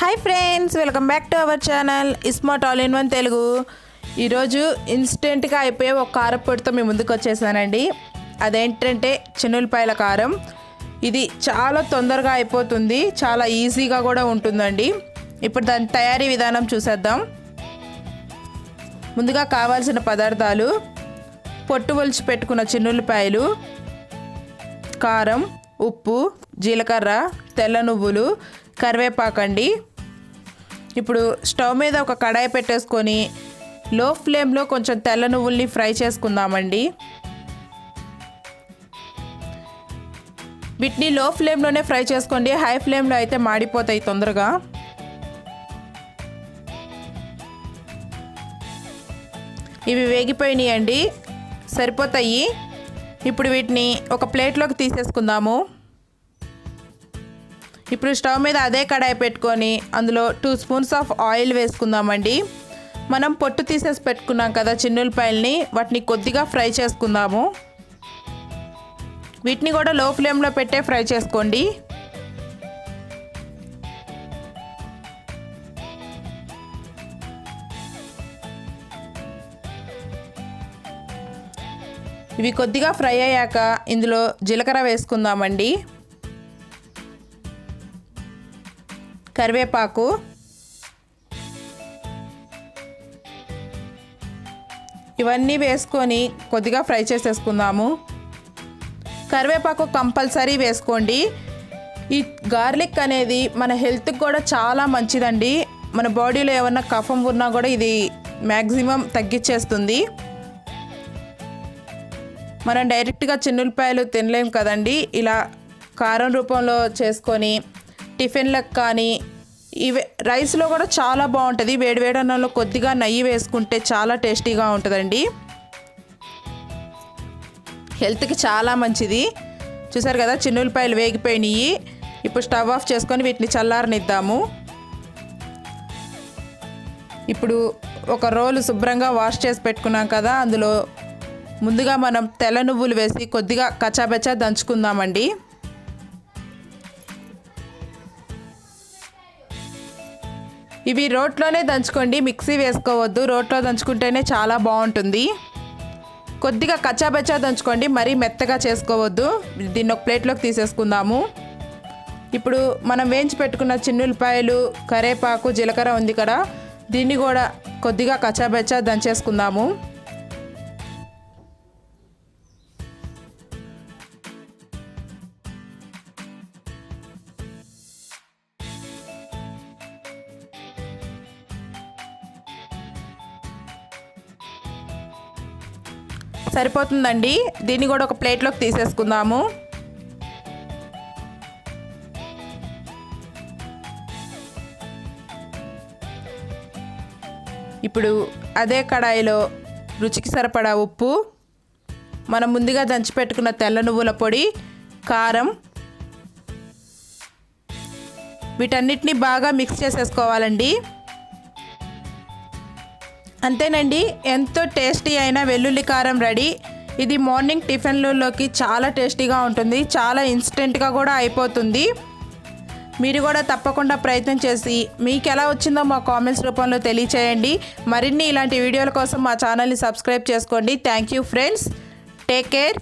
Hi friends welcome back to our channel iSmart all in one Telugu ఈరోజు ఇన్స్టెంట్గా అయిపోయే ఒక కారపొడితో మీ ముందుకు వచ్చేసానండి. అదేంటంటే చిన్నులపాయల కారం. ఇది చాలా తొందరగా అయిపోతుంది. చాలా ఈజీగా కూడా ఉంటుందండి. ఇప్పుడు దాని తయారీ విధానం చూసేద్దాం. ముందుగా కావాల్సిన పదార్థాలు పొట్టు ఒలిచి పెట్టుకున్న చిన్నులపాయలు కారం ఉప్పు జీలకర్ర తెల్ల నువ్వులు కరివేపాకండి. ఇప్పుడు స్టవ్ మీద ఒక కడాయి పెట్టేసుకొని లో ఫ్లేమ్లో కొంచెం తెల్ల నువ్వుల్ని ఫ్రై చేసుకుందామండి. వీటిని లో ఫ్లేమ్లోనే ఫ్రై చేసుకోండి. హై ఫ్లేమ్లో అయితే మాడిపోతాయి తొందరగా. ఇవి వేగిపోయినాయండి. సరిపోతాయి. ఇప్పుడు వీటిని ఒక ప్లేట్లోకి తీసేసుకుందాము. ఇప్పుడు స్టవ్ మీద అదే కడాయి పెట్టుకొని అందులో టూ స్పూన్స్ ఆఫ్ ఆయిల్ వేసుకుందామండి. మనం పొట్టు తీసేసి పెట్టుకున్నాం కదా చిన్నులపాయల్ని వాటిని కొద్దిగా ఫ్రై చేసుకుందాము. వీటిని కూడా లో ఫ్లేమ్లో పెట్టే ఫ్రై చేసుకోండి. ఇవి కొద్దిగా ఫ్రై అయ్యాక ఇందులో జీలకర్ర వేసుకుందామండి. కరివేపాకు. ఇవన్నీ వేసుకొని కొద్దిగా ఫ్రై చేసేసుకుందాము. కరివేపాకు కంపల్సరీ వేసుకోండి. ఈ గార్లిక్ అనేది మన హెల్త్కి కూడా చాలా మంచిదండి. మన బాడీలో ఏమన్నా కఫం ఉన్నా కూడా ఇది మ్యాక్సిమం తగ్గించేస్తుంది. మనం డైరెక్ట్గా చిన్నులపాయలు తినలేం కదండి. ఇలా కారం రూపంలో చేసుకొని టిఫిన్లకు కానీ ఇవి రైస్లో కూడా చాలా బాగుంటుంది. వేడివేడి అన్నంలో కొద్దిగా నెయ్యి వేసుకుంటే చాలా టేస్టీగా ఉంటుందండి. హెల్త్కి చాలా మంచిది. చూసారు కదా చిన్నులపాయలు వేగిపోయినాయి. ఇప్పుడు స్టవ్ ఆఫ్ చేసుకొని వీటిని చల్లారనిద్దాము. ఇప్పుడు ఒక రోలు శుభ్రంగా వాష్ చేసి పెట్టుకున్నాం కదా అందులో ముందుగా మనం తెల్ల నువ్వులు వేసి కొద్దిగా కచ్చాబెచ్చా దంచుకుందామండి. ఇవి రోట్లోనే దంచుకోండి మిక్సీ వేసుకోవద్దు. రోట్లో దంచుకుంటేనే చాలా బాగుంటుంది. కొద్దిగా కచ్చాబెచ్చా దంచుకోండి మరీ మెత్తగా చేసుకోవద్దు. దీన్ని ఒక ప్లేట్లోకి తీసేసుకుందాము. ఇప్పుడు మనం వేయించి పెట్టుకున్న చిన్నులపాయలు కరేపాకు జీలకర్ర ఉంది కదా దీన్ని కూడా కొద్దిగా కచ్చాబెచ్చా దంచేసుకుందాము. సరిపోతుందండి. దీన్ని కూడా ఒక ప్లేట్లోకి తీసేసుకుందాము. ఇప్పుడు అదే కడాయిలో రుచికి సరిపడా ఉప్పు మనం ముందుగా దంచిపెట్టుకున్న తెల్ల నువ్వుల పొడి కారం వీటన్నిటిని బాగా మిక్స్ చేసేసుకోవాలండి. అంతేనండి ఎంతో టేస్టీ అయిన వెల్లుల్లి కారం రెడీ. ఇది మార్నింగ్ టిఫిన్లలోకి చాలా టేస్టీగా ఉంటుంది చాలా ఇన్స్టెంట్గా కూడా అయిపోతుంది. మీరు కూడా తప్పకుండా ప్రయత్నం చేసి మీకు ఎలా వచ్చిందో మా కామెంట్స్ రూపంలో తెలియచేయండి. మరిన్ని ఇలాంటి వీడియోల కోసం మా ఛానల్ని సబ్స్క్రైబ్ చేసుకోండి. Thank you friends. Take care.